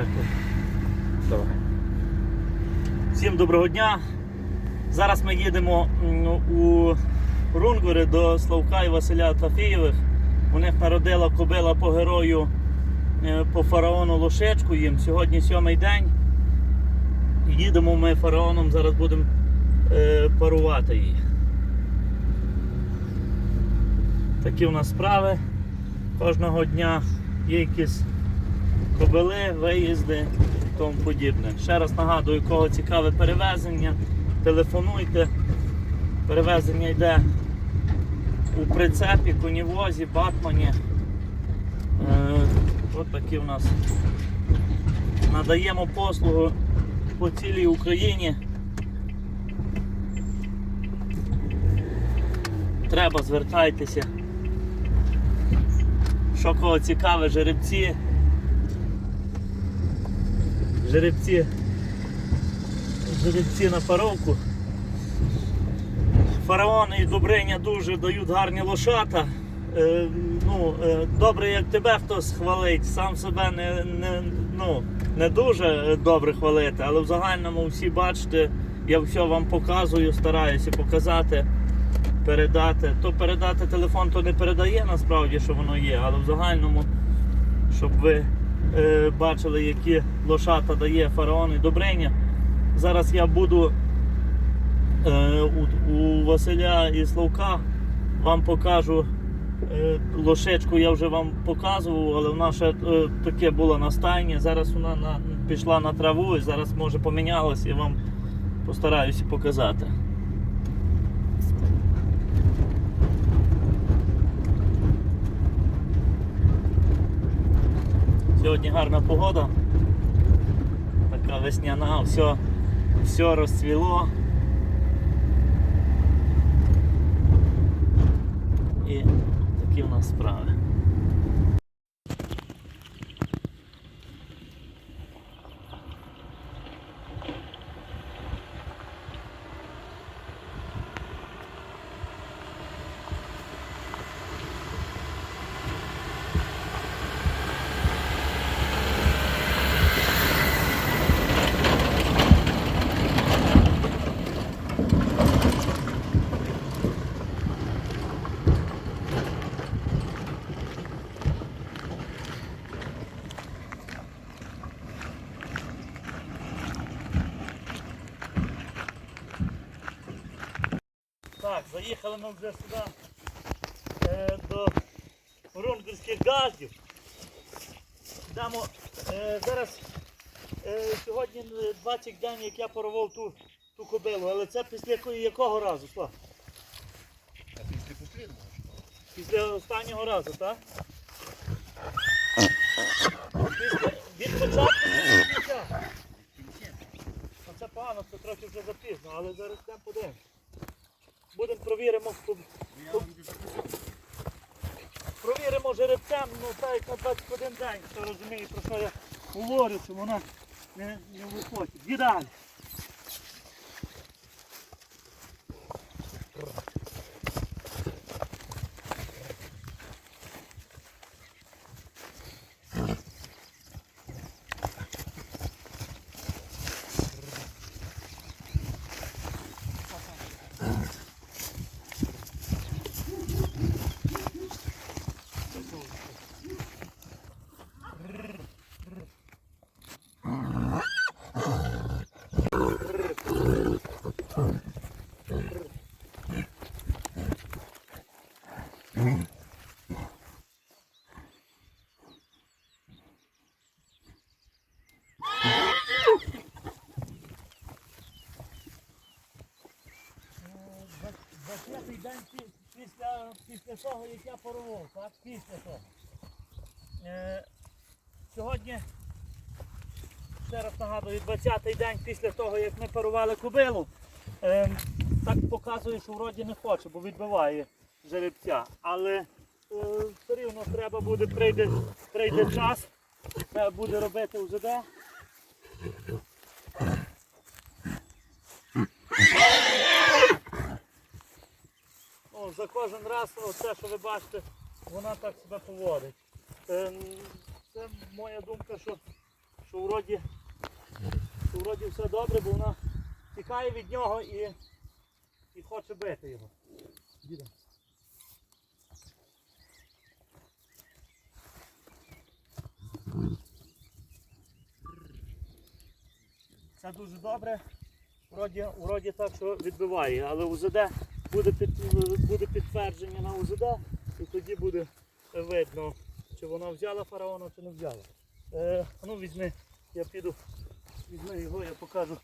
Дякую. Давай. Всім доброго дня. Зараз ми їдемо у Рунгури до Славка і Василя Тафієвих. У них народила кобила по герою е, по фараону Лошечку їм. Сьогодні сьомий день. Їдемо ми фараоном, зараз будемо е, парувати її. Такі у нас справи. Кожного дня є якісь кобили, виїзди і тому подібне. Ще раз нагадую, кого цікаве перевезення, телефонуйте. Перевезення йде у прицепі, конівозі, батмані. Е, от такі у нас. Надаємо послугу по цілій Україні. Треба, звертайтеся. Що кого цікаве, жеребці. Жеребці. Жеребці на паровку. Фараон і Добриня дуже дають гарні лошата. Е, ну, е, добре, як тебе хтось хвалить, сам себе не, не, ну, не дуже добре хвалити, але в загальному всі бачите, я все вам показую, стараюся показати, передати. То передати телефон, то не передає насправді, що воно є, але в загальному, щоб ви е, бачили, які лошата дає фараон і Добриня. Зараз я буду е, у, у Василя і Славка вам покажу е, лошечку, я вже вам показував, але вона ще е, таке була на стайні. Зараз вона на, пішла на траву і зараз може помінялась і вам постараюся показати. Сьогодні гарна погода. Така весняна, все, все розцвіло. І такі в нас справи. Так, ми вже сюди е, до Рунгерських газів. Йдемо е, зараз е, сьогодні 20 днів, як я порвав ту, ту кобилу, але це після якого, якого разу, Слав? А після послідного? Після останнього разу, так? Після, від початку від кінця? Це погано, це трохи вже запізно, але зараз йдемо подивимось. Будемо провіримо, хто- провіримо жеребцем, ну та як на 21 день, хто розуміє, про що я говорю, що вона не, не виходить. Двадцятий день після, після того, як я порвав, так? Після того. Е, сьогодні, ще раз нагадую, 20-й день після того, як ми парували кобилу. Е, так показує, що вроді не хоче, бо відбиває жеребця. Але е, все рівно треба буде, прийде, прийде час, треба буде робити УЗД. Ну, за кожен раз оце, що ви бачите, вона так себе поводить. Ем, Це моя думка, що, що вроді, що вроді все добре, бо вона тікає від нього і, і хоче бити його. Діда. Це дуже добре. Вроді, вроді так, що відбиває, але УЗД буде, під, буде підтвердження на УЗД і тоді буде видно, чи вона взяла фараона, чи не взяла. Е, ну візьми, я піду, візьми його, я покажу.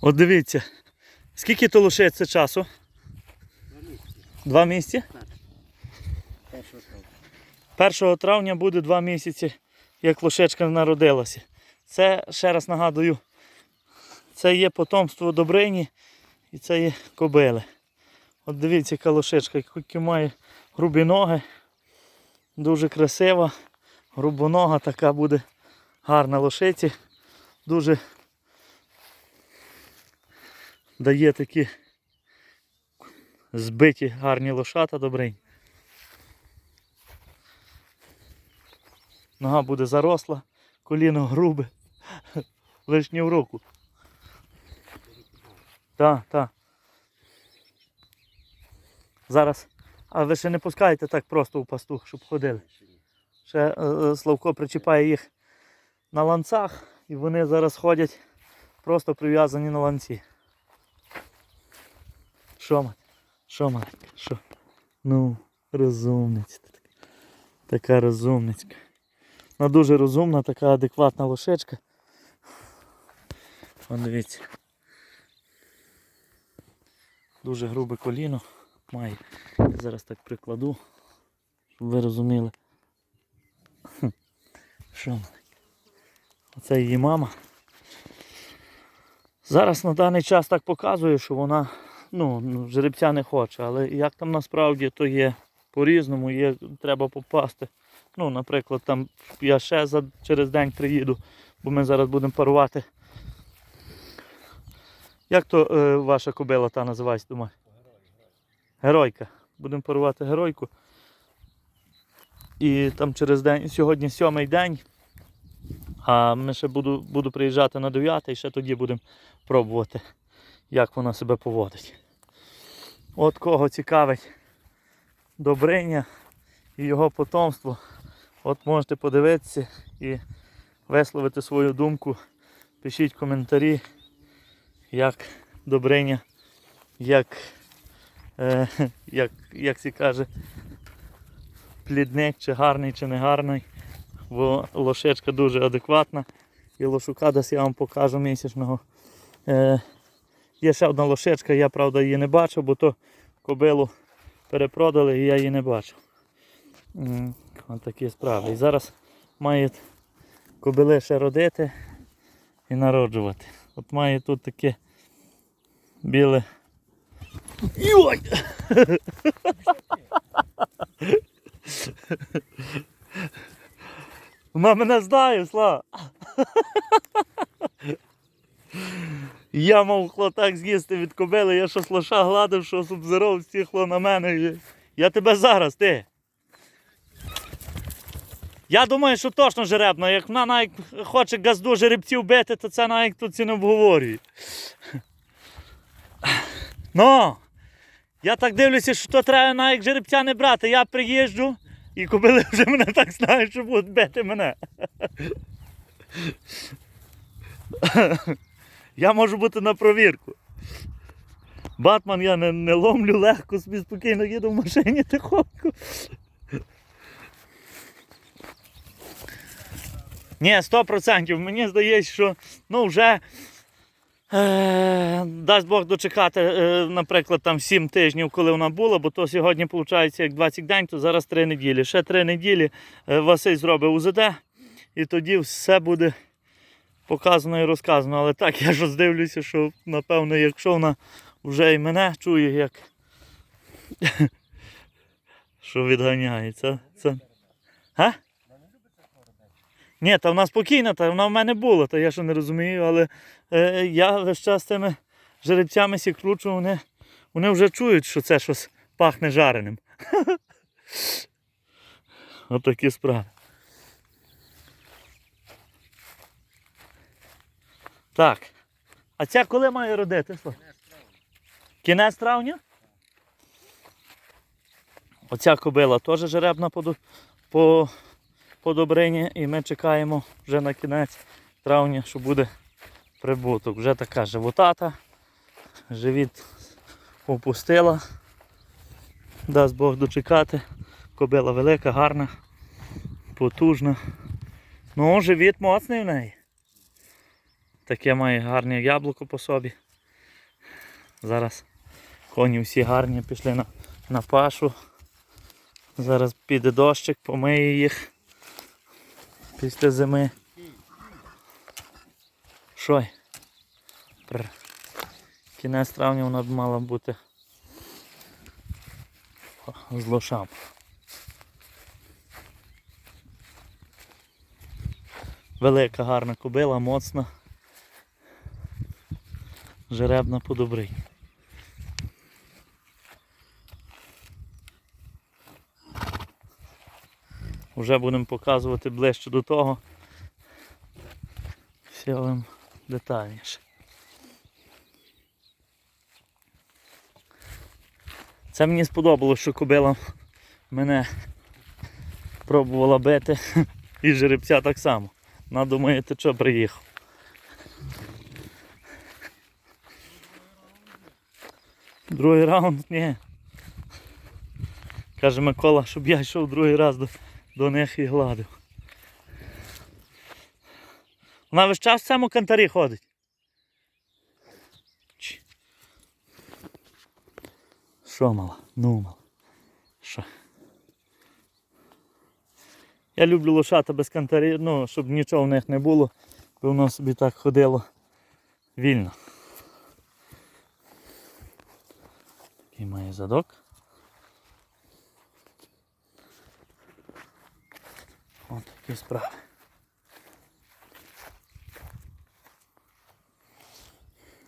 От дивіться, скільки то лишається часу? Два місяці? Першого травня. 1 травня буде два місяці, як лошечка народилася. Це, ще раз нагадую, це є потомство Добрині і це є кобили. От дивіться, яка лошечка, які має грубі ноги. Дуже красива, грубонога така буде гарна лошиці. Дуже дає такі збиті гарні лошата Добрині. Нога буде заросла, коліно грубе, лишнє в руку. Так, так. Зараз. А ви ще не пускаєте так просто у пастух, щоб ходили. Ще е, е, Славко причіпає їх на ланцах і вони зараз ходять просто прив'язані на ланці. Що мать? Що? Що? Ну, розумниця. така. Розумницька. Вона дуже розумна, така адекватна лошечка. Вон. Дуже грубе коліно має. Я зараз так прикладу, щоб ви розуміли. Що? Оце її мама. Зараз на даний час так показує, що вона ну, жеребця не хоче, але як там насправді, то є по-різному, є, треба попасти. Ну, наприклад, там я ще за, через день приїду, бо ми зараз будемо парувати. Як то е, ваша кобила та називається, думаю? Геройка. Будемо парувати геройку. І там через день, сьогодні сьомий день. А ми ще буду, буду приїжджати на 9 і ще тоді будемо пробувати, як вона себе поводить. От кого цікавить Добриня і його потомство. От можете подивитися і висловити свою думку. Пишіть коментарі, як Добриня, як, е, як, як це каже, плідник, чи гарний, чи не гарний. Бо лошечка дуже адекватна. І лошука десь я вам покажу місячного. Е, є ще одна лошечка, я правда її не бачив, бо то кобилу перепродали і я її не бачив. Ось такі справи. І зараз мають кобили ще родити і народжувати. От має тут таке біле. Йой! Вона мене знає, Слава. Я мав хлотак з'їсти від кобили, я щось лоша гладив, щось обзирав, стіхло на мене. Я тебе зараз, ти. Я думаю, що точно жеребна. Як вона навіть хоче газду жеребців бити, то це навіть тут ці не обговорює. Ну, я так дивлюся, що то треба навіть жеребця не брати. Я приїжджу і кобили вже мене так знають, що будуть бити мене. Я можу бути на провірку. Батман я не, не ломлю легко, собі спокійно їду в машині тихонько. Ні, 100%. Мені здається, що ну вже дасть Бог дочекати, е, наприклад, там 7 тижнів, коли вона була, бо то сьогодні виходить як 20 день, то зараз 3 неділі. Ще 3 неділі е, Василь зробить УЗД, і тоді все буде показано і розказано. Але так, я ж здивлюся, що напевно, якщо вона вже і мене чує, як що відганяє. Це, це... Ні, та вона спокійна, та вона в мене була, та я ще не розумію, але е, я весь час цими жеребцями сі кручу, вони, вони вже чують, що це щось пахне жареним. Отакі справи. Так. А ця коли має родити? Слав? Кінець травня? Оця кобила теж жеребна по, по, по і ми чекаємо вже на кінець травня, що буде прибуток. Вже така животата, живіт опустила. Дасть Бог дочекати. Кобила велика, гарна, потужна. Ну, живіт моцний в неї. Таке має гарне яблуко по собі. Зараз коні всі гарні пішли на, на пашу. Зараз піде дощик, помиє їх після зими. Пр. Кінець травня вона б мала бути з лошам. Велика гарна кобила, моцна. Жеребна по добрий. Вже будемо показувати ближче до того. Вам детальніше. Це мені сподобалось, що кобила мене пробувала бити і жеребця так само. Надумаєте, що приїхав. Другий раунд? Ні. Каже Микола, щоб я йшов другий раз до, до них і гладив. Вона весь час в цьому кантарі ходить. Що мала? Ну мала. Що? Я люблю лошата без кантарів, ну, щоб нічого в них не було, бо воно собі так ходило вільно. Такий має задок. Ось такі справи.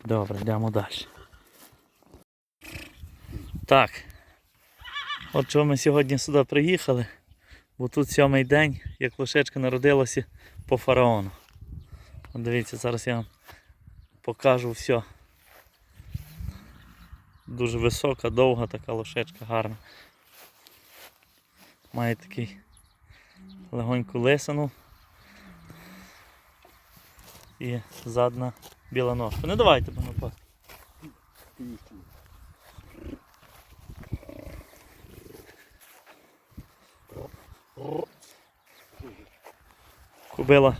Добре, йдемо далі. Так. От чого ми сьогодні сюди приїхали, бо тут сьомий день, як лошечка народилася по фараону. От дивіться, зараз я вам покажу все. Дуже висока, довга така лошечка, гарна. Має такий легоньку лисину. І задна біла ножка. Не давайте мене пас. Кубила.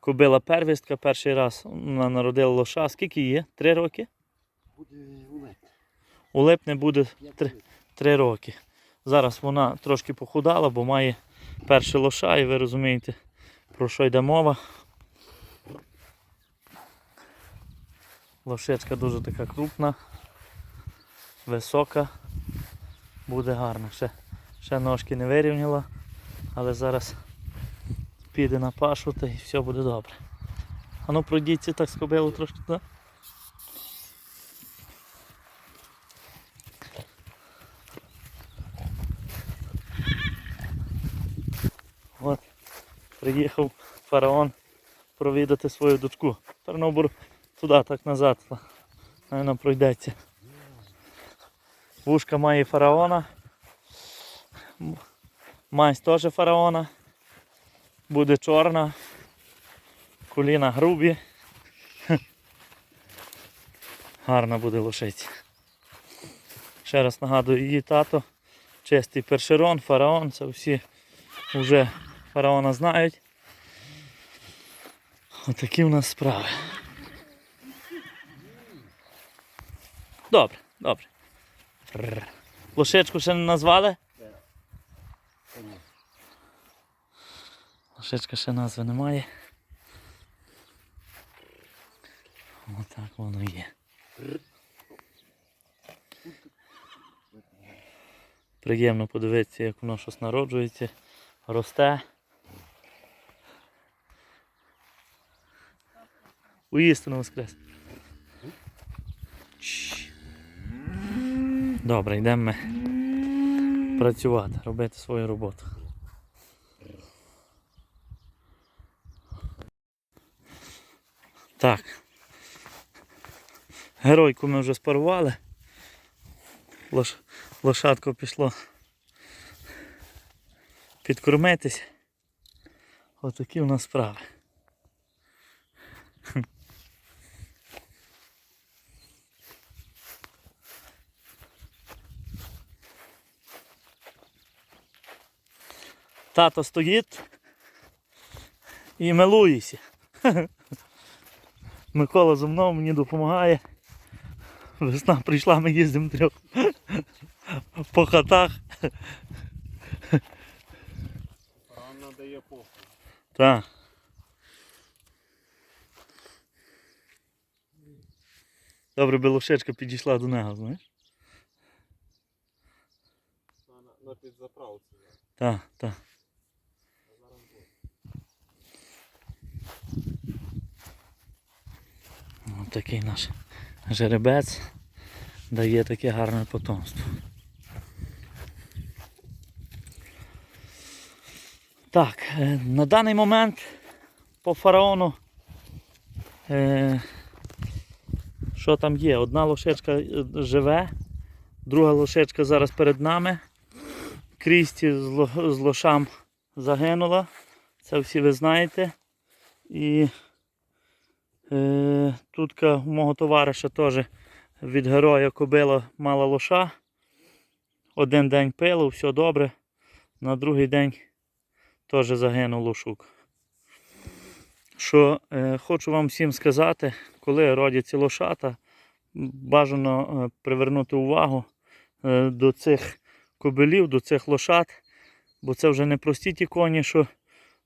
Кубила первістка перший раз вона народила лоша. Скільки є? Три роки? Буде улет. У липні буде три, три роки. Зараз вона трошки похудала, бо має перший лоша, і ви розумієте, про що йде мова. Лошечка дуже така крупна, висока, буде гарна. Ще, ще ножки не вирівняла, але зараз піде на пашу та і все буде добре. А ну пройдіться так з трошки туди. От, приїхав фараон провідати свою дочку. Тернобур туди, так назад. Навіть пройдеться. Вушка має фараона. Мазь теж фараона. Буде чорна. Коліна грубі. Гарна буде лошиця. Ще раз нагадую, її тато. Чистий першерон, фараон, це всі вже фараона знають. Отакі в нас справи. Добре, добре. Лошечку ще не назвали? Лошечка ще назви немає. Отак воно є. Приємно подивитися, як воно щось народжується, росте. Уїстину воскрес. Добре, йдемо ми працювати, робити свою роботу. Так. Геройку ми вже спарували. Лош... Лошадко пішло підкормитись. Отакі у нас справи. Тато стоїть і милується. Микола зо мною мені допомагає. Весна прийшла, ми їздимо трьох по хатах. Рано дає похуй. Так. Добре, би лошечка підійшла до нього, знаєш? На, на, на підзаправці. Так, так. Ось такий наш жеребець дає таке гарне потомство. Так, е, на даний момент по фараону. Е, що там є? Одна лошечка е, живе, друга лошечка зараз перед нами. Крісті з, лошам загинула. Це всі ви знаєте. І тут у мого товариша теж від героя кобила мала лоша. Один день пило, все добре. На другий день теж загинув лошук. Що е, хочу вам всім сказати, коли родяться лошата, бажано е, привернути увагу е, до цих кобилів, до цих лошад, бо це вже не прості ті коні, що,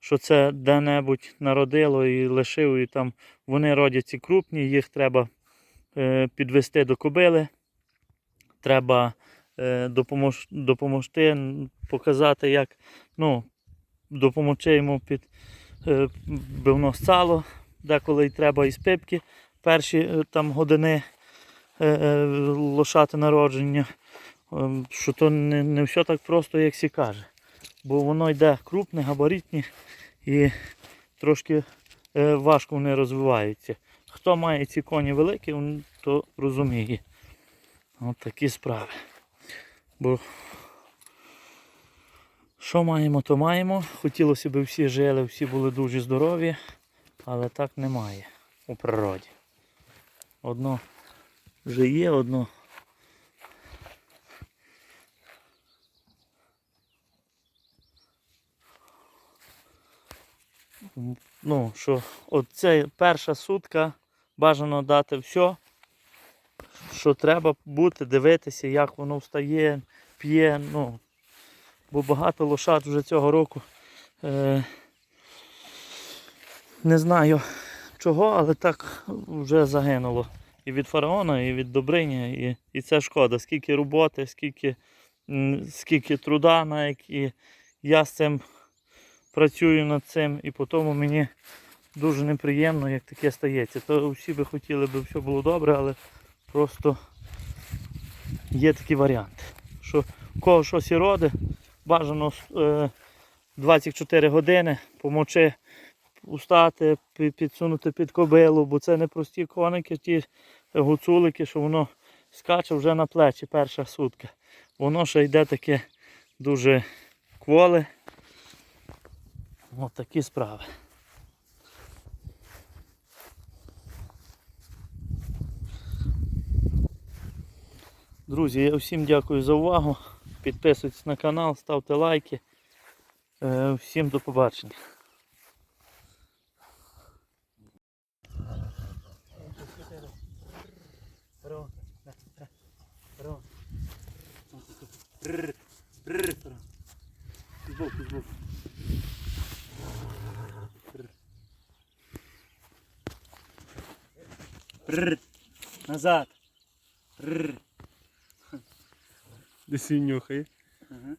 що це де-небудь народило і лишив, і там вони родяться крупні, їх треба е, підвести до кобили, треба е, допомож, допомогти, показати, як ну, допомогти йому під е, бивно сало, деколи й треба із пипки перші там години лошати народження. Ем, що то не, не все так просто, як сі каже. Бо воно йде крупне, габаритні і трошки е, важко вони розвиваються. Хто має ці коні великі, то розуміє. От такі справи. Бо що маємо, то маємо. Хотілося б всі жили, всі були дуже здорові, але так немає у природі. Одно вже є, одно ну, що оце перша сутка бажано дати все, що треба бути, дивитися, як воно встає, п'є. Ну, бо багато лошад вже цього року. Е, не знаю чого, але так вже загинуло. І від фараона, і від Добриня, і, і це шкода. Скільки роботи, скільки, скільки труда, навіть, і я з цим працюю над цим, і по тому мені дуже неприємно, як таке стається. То всі би хотіли, би все було добре, але просто є такі варіанти. Що кого щось і роди, бажано е, 24 години помочи устати, підсунути під кобилу, бо це не прості коники, ті гуцулики, що воно скаче вже на плечі перша сутка. Воно ще йде таке дуже кволе. Ось такі справи. Друзі, я всім дякую за увагу. Підписуйтесь на канал, ставте лайки. Е, Всім до побачення. Збоку, збоку. Назад. Прррр. Десь він нюхає. Ага.